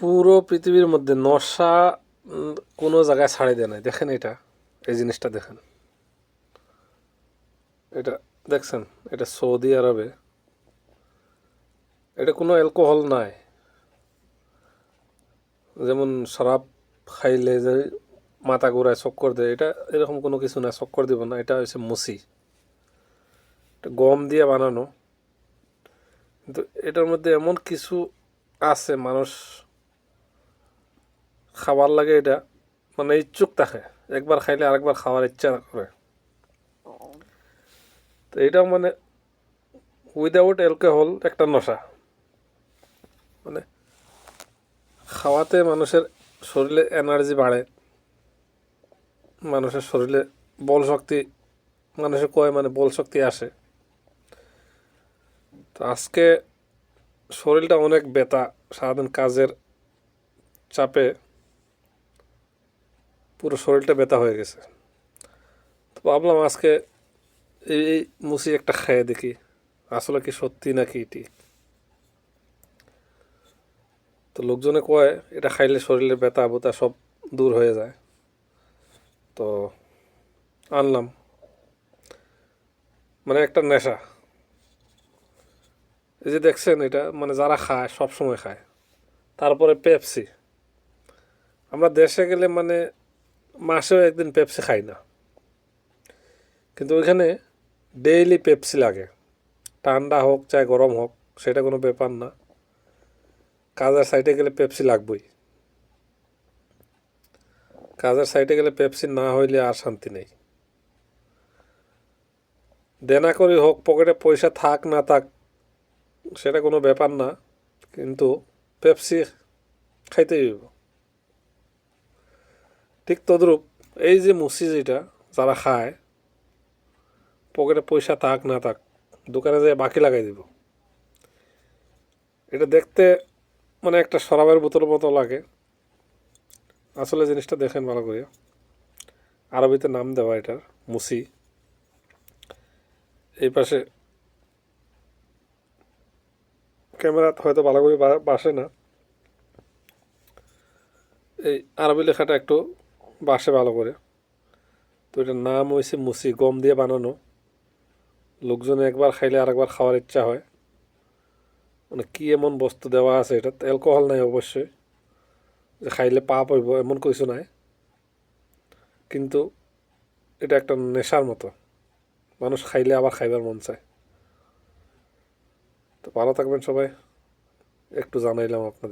পুরো পৃথিবীর মধ্যে নশা কোনো জায়গায় ছাড়ে দেয় নাই। দেখেন এটা, এই জিনিসটা দেখেন। এটা দেখছেন, এটা সৌদি আরবে। এটা কোনো অ্যালকোহল নাই। যেমন শরাব খাইলে যে মাথা ঘুরায় চক্কর দেয়, এটা এরকম কোনো কিছু না, চক্কর দিব না, এটা হচ্ছে মুসি। এটা গম দিয়ে বানানো। কিন্তু এটার মধ্যে এমন কিছু আছে, মানুষ খাবার লাগে এটা। মানে ইচ্ছুক থাকে। একবার খাইলে আরেকবার খাওয়ার ইচ্ছা করে। তো এটা মানে উইদাউট অ্যালকোহল একটা নশা। মানে খাওয়াতে মানুষের শরীরে এনার্জি বাড়ে। মানুষের শরীরে বল শক্তি, মানুষের কয় মানে বল শক্তি আসে। তো আজকে শরীরটা অনেক ব্যথা, সারাদিন কাজের চাপে পুরো শরীরটা ব্যথা হয়ে গেছে। তো ভাবলাম আজকে এই মুসি একটা খেয়ে দেখি, আসলে কি সত্যি নাকি এটি? তো লোকজনে কয়, এটা খাইলে শরীরের ব্যথা বোতা সব দূর হয়ে যায়। তো আনলাম। মানে একটা নেশা। এই যে দেখছেন এটা মানে যারা খায় সব সময় খায়। তারপরে পেপসি। আমরা দেশে গেলে মানে মাসেও একদিন পেপসি খাই না। কিন্তু ওইখানে ডেইলি পেপসি লাগে। ঠান্ডা হোক, চাই গরম হোক, সেটা কোনো ব্যাপার না। কাজের সাইডে গেলে পেপসি লাগবেই। কাজের সাইডে গেলে পেপসি না হইলে আর শান্তি নেই। দেনা করি হোক, পকেটে পয়সা থাক, না থাক, সেটা কোনো ব্যাপার না। কিন্তু পেপসি খাইতেই হইব। ঠিক তদ্রূপ এই যে মুসি যেটা, যারা খায়, পকেটে পয়সা থাক না থাক, দোকানে যেয়ে বাকি লাগাই দিব। এটা দেখতে মানে একটা শরাবের বোতল মতো লাগে। আসলে জিনিসটা দেখেন ভালো করে। আরবিতে নাম দেওয়া এটার, মুসি। এই পাশে ক্যামেরা হয়তো ভালো করে বাসে না। এই আরবি লেখাটা একটু বাসে ভালো করে। তো এটার নাম হয়েছে মুসি গম দিয়ে বানানো। লোকজনে একবার খাইলে আরেকবার খাওয়ার ইচ্ছা হয়। মানে কি এমন বস্তু দেওয়া আছে, এটা অ্যালকোহল নাই অবশ্যই। যে খাইলে পাপ হইব, এমন কিছু নাই। কিন্তু এটা একটা নেশার মতো। মানুষ খাইলে আবার খাইবার মন চায়। তো ভালো থাকবেন সবাই। একটু জানাইলাম আপনাদের।